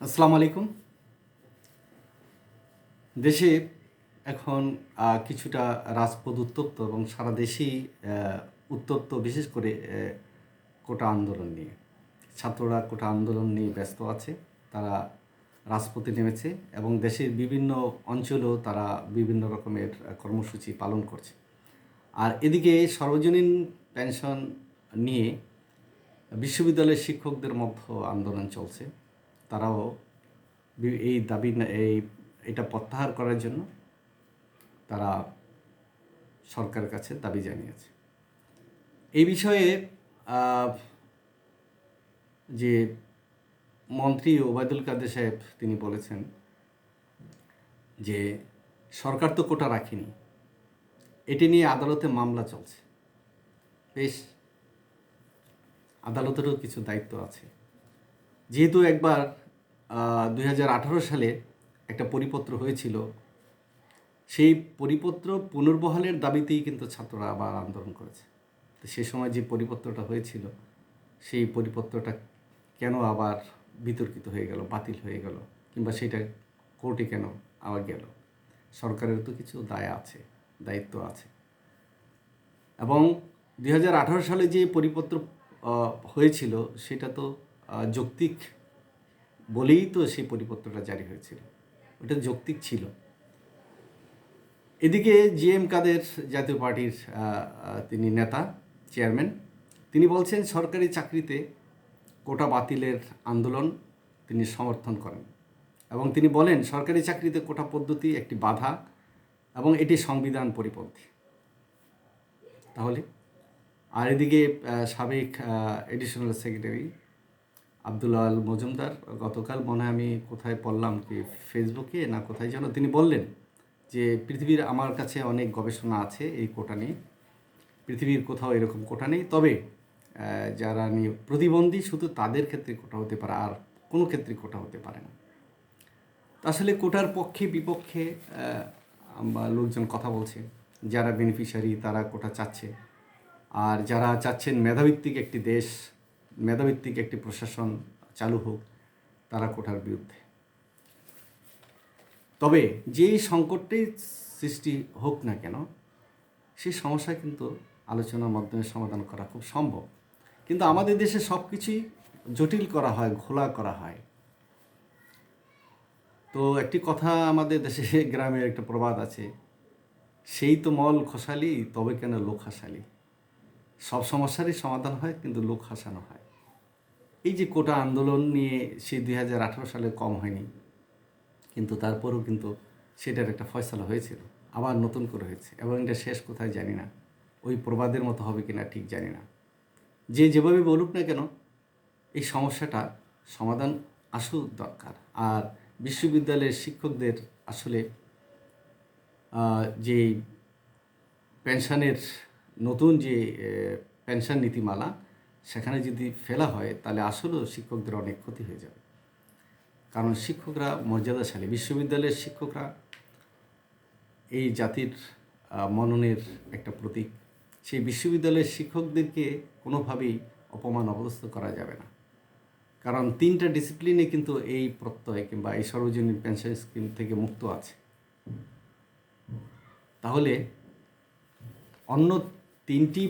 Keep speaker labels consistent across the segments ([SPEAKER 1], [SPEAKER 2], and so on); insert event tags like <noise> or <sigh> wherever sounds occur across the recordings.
[SPEAKER 1] আসসালামু আলাইকুম। দেশে এখন কিছুটা রাজপথ উত্তপ্ত এবং সারা দেশেই উত্তপ্ত বিশেষ করে কোটা আন্দোলন নিয়ে। ছাত্ররা কোটা আন্দোলন নিয়ে ব্যস্ত আছে, তারা রাজপথে নেমেছে এবং দেশের বিভিন্ন অঞ্চলেও তারা বিভিন্ন রকমের কর্মসূচি পালন করছে। আর এদিকে সর্বজনীন পেনশন নিয়ে বিশ্ববিদ্যালয়ের শিক্ষকদের মধ্যে আন্দোলন চলছে। তারাও এই দাবি না- এই, এটা প্রত্যাহার করার জন্য তারা সরকারের কাছে দাবি জানিয়েছে। এই বিষয়ে যে মন্ত্রী ওবায়দুল কাদের সাহেব তিনি বলেছেন যে সরকার তো কোটা রাখেনি, এটি নিয়ে আদালতে মামলা চলছে। বেশ, আদালতেরও কিছু দায়িত্ব আছে। যেহেতু একবার দুই হাজার আঠারো সালে একটা পরিপত্র হয়েছিল, সেই পরিপত্র পুনর্বহালের দাবিতেই কিন্তু ছাত্ররা আবার আন্দোলন করেছে। তো সে সময় যে পরিপত্রটা হয়েছিল, সেই পরিপত্রটা কেন আবার বিতর্কিত হয়ে গেল, বাতিল হয়ে গেল, কিংবা সেটা কোর্টে কেন আবার গেল? সরকারের তো কিছু দায় আছে, দায়িত্ব আছে। এবং দুই হাজার আঠারো সালে যে পরিপত্র হয়েছিল, সেটা তো যৌক্তিক বলেই তো সেই পরিপত্রটা জারি হয়েছিল। ওটা যৌক্তিক ছিল। এদিকে জি এম কাদের জাতীয় পার্টির তিনি নেতা, চেয়ারম্যান, তিনি বলছেন, সরকারি চাকরিতে কোটা বাতিলের আন্দোলন তিনি সমর্থন করেন এবং তিনি বলেন, সরকারি চাকরিতে কোটা পদ্ধতি একটি বাধা এবং এটি সংবিধান পরিপন্থী। তাহলে, আর এদিকে সাবেক এডিশনাল সেক্রেটারি আব্দুল্লাহ আল মজুমদার, গতকাল মনে হয় আমি কোথায় পড়লাম কি ফেসবুকে না কোথায় যেন তিনি বললেন যে, পৃথিবীর আমার কাছে অনেক গবেষণা আছে এই কোটা নিয়ে। পৃথিবীর কোথাও এরকম কোটা নেই। তবে যারা নিয়ে প্রতিবন্ধী, শুধু তাদের ক্ষেত্রে কোটা হতে পারে, আর কোনো ক্ষেত্রে কোটা হতে পারে না। আসলে কোটার পক্ষে, বিপক্ষে আমরা লোকজন কথা বলছে। যারা বেনিফিশিয়ারি তারা কোটা চাচ্ছে। আর যারা চাচ্ছেন মেধাভিত্তিক একটি দেশ মেধাভিত্তিক একটি প্রশাসন চালু হোক তারা কোঠার বিরুদ্ধে। তবে যেই সংকটটি সৃষ্টি হোক না কেন, সেই সমস্যা কিন্তু আলোচনার মাধ্যমে সমাধান করা খুব সম্ভব। কিন্তু আমাদের দেশে সব কিছুই জটিল করা হয়, ঘোলা করা হয়। তো একটি কথা আমাদের দেশে <laughs> গ্রামের একটা প্রবাদ আছে, সেই তো মল খসালি, তবে কেন লোক হাসালি? সব সমস্যারই সমাধান হয়, কিন্তু লোক হাসানো হয়। এই যে কোটা আন্দোলন নিয়ে সেই দুই সালে কম হয়নি, কিন্তু তারপরেও কিন্তু সেটার একটা ফয়সলা হয়েছিল, আবার নতুন করে হয়েছে। এবং এটা শেষ কোথায় জানি না, ওই প্রবাদের মতো হবে কিনা ঠিক জানি না। যে যেভাবে বলুক না কেন, এই সমস্যাটা সমাধান আসু দরকার। আর বিশ্ববিদ্যালয়ের শিক্ষকদের আসলে যে পেনশনের নতুন যে পেনশন নীতিমালা সেখানে যদি ফেলা হয়, তাহলে আসলেও শিক্ষকদের অনেক ক্ষতি হয়ে যাবে। কারণ শিক্ষকরা মর্যাদাশালী। বিশ্ববিদ্যালয়ের শিক্ষকরা এই জাতির মননের একটা প্রতীক। সেই বিশ্ববিদ্যালয়ের শিক্ষকদেরকে কোনোভাবেই অপমান, অপদস্থ করা যাবে না। কারণ তিনটা ডিসিপ্লিনে কিন্তু এই প্রত্যয় কিংবা এই সর্বজনীন পেনশন স্কিম থেকে মুক্ত আছে। তাহলে অন্য তিনটি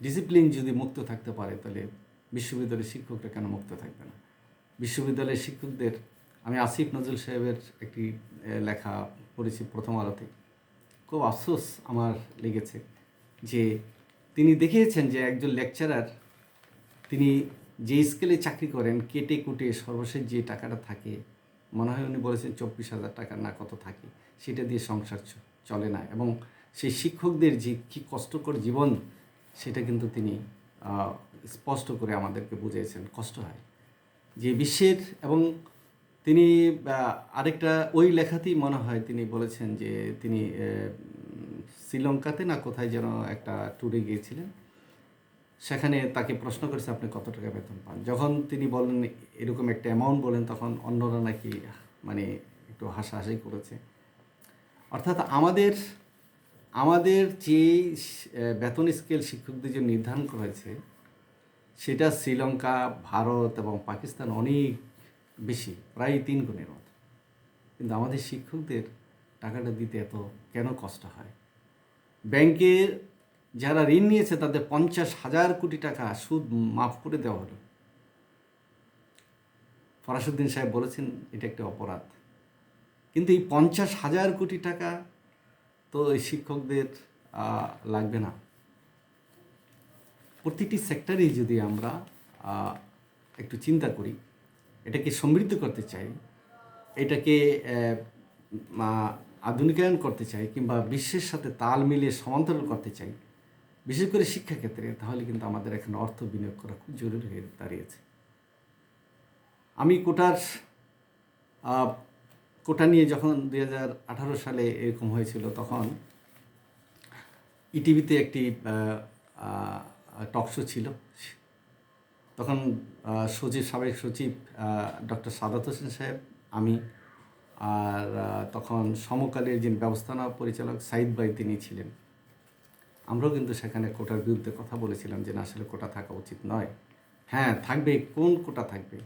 [SPEAKER 1] ডিসিপ্লিন যদি মুক্ত থাকতে পারে, তাহলে বিশ্ববিদ্যালয়ের শিক্ষকরা কেন মুক্ত থাকবে না? বিশ্ববিদ্যালয়ের শিক্ষকদের, আমি আসিফ নজরুল সাহেবের একটি লেখা পড়েছি প্রথম আলোতে। খুব আফসোস আমার লেগেছে যে তিনি দেখিয়েছেন যে একজন লেকচারার, তিনি যে স্কেলে চাকরি করেন, কেটে কুটে সর্বশেষ যে টাকাটা থাকে, মনে হয় উনি বলেছেন চব্বিশ হাজার টাকা না কত থাকে, সেটা দিয়ে সংসার চলে না। এবং সেই শিক্ষকদের যে কী কষ্টকর জীবন সেটা কিন্তু তিনি স্পষ্ট করে আমাদেরকে বুঝিয়েছেন, কষ্ট হয়। যে বিশ্বের এবং তিনি আরেকটা, ওই লেখাতেই মনে হয় তিনি বলেছেন যে তিনি শ্রীলঙ্কাতে না কোথায় যেন একটা ট্যুরে গিয়েছিলেন। সেখানে তাকে প্রশ্ন করেছে, আপনি কত টাকা বেতন পান? যখন তিনি বলেন এরকম একটা অ্যামাউন্ট বলেন, তখন অন্যরা নাকি মানে একটু হাসাহাসি করেছে। অর্থাৎ আমাদের আমাদের যে বেতন স্কেল শিক্ষকদের যে নির্ধারণ করা হয়েছে, সেটা শ্রীলঙ্কা, ভারত এবং পাকিস্তান অনেক বেশি, প্রায় তিন গুণের মতো। কিন্তু আমাদের শিক্ষকদের টাকাটা দিতে এত কেন কষ্ট হয়? ব্যাংকে যারা ঋণ নিয়েছে, তাদের পঞ্চাশ হাজার কোটি টাকা সুদ মাফ করে দেওয়া হলো। ফরাসুদ্দিন সাহেব বলেছেন, এটা একটা অপরাধ। কিন্তু এই পঞ্চাশ হাজার কোটি টাকা তো এই শিক্ষকদের লাগবে না। প্রতিটি সেক্টরেই যদি আমরা একটু চিন্তা করি, এটাকে সমৃদ্ধ করতে চাই, এটাকে আধুনিকায়ন করতে চাই, কিংবা বিশ্বের সাথে তাল মিলিয়ে সমান্তরাল করতে চাই, বিশেষ করে শিক্ষাক্ষেত্রে, তাহলে কিন্তু আমাদের এখানে অর্থ বিনিয়োগ করা খুব জরুরি হয়ে দাঁড়িয়েছে। আমি কোটার কোটা নিয়ে যখন দু হাজার আঠারো সালে এরকম হয়েছিল, তখন ইটিভিতে একটি টক শো ছিল। তখন সচিব সাবেক সচিব ডক্টর সাদাত হোসেন সাহেব, আমি আর তখন সমকালের যিনি ব্যবস্থাপনা পরিচালক সাইদ ভাই তিনি ছিলেন। আমরাও কিন্তু সেখানে কোটার বিরুদ্ধে কথা বলেছিলাম যে না, আসলে কোটা থাকা উচিত নয়। হ্যাঁ থাকবে, কোন কোটা থাকবে?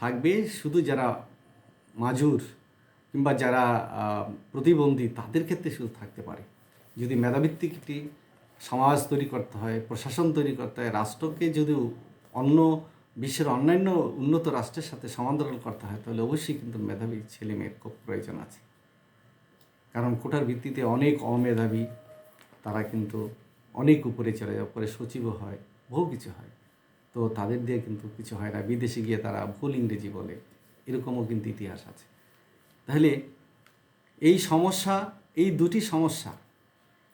[SPEAKER 1] থাকবে শুধু যারা মাজুর কিংবা যারা প্রতিবন্ধী তাদের ক্ষেত্রে শুধু থাকতে পারে। যদি মেধাভিত্তিক একটি সমাজ তৈরি করতে হয়, প্রশাসন তৈরি করতে হয়, রাষ্ট্রকে যদি অন্য, বিশ্বের অন্যান্য উন্নত রাষ্ট্রের সাথে সমান্তরাল করতে হয়, তাহলে অবশ্যই কিন্তু মেধাবী ছেলে মেয়ের খুব প্রয়োজন আছে। কারণ কোটার ভিত্তিতে অনেক অমেধাবী, তারা কিন্তু অনেক উপরে চলে যায় পরে সচিবও হয়, বহু কিছু হয়। তো তাদের দিয়ে কিন্তু কিছু হয় না। বিদেশে গিয়ে তারা ভুল ইংরেজি বলে, এরকমও কিন্তু ইতিহাস আছে। তাহলে এই সমস্যা, এই দুটি সমস্যা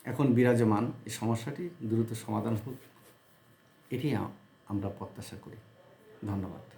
[SPEAKER 1] এখন বিরাজমান, এই সমস্যাটি দ্রুত সমাধান হোক, এটি আমরা প্রত্যাশা করি। ধন্যবাদ।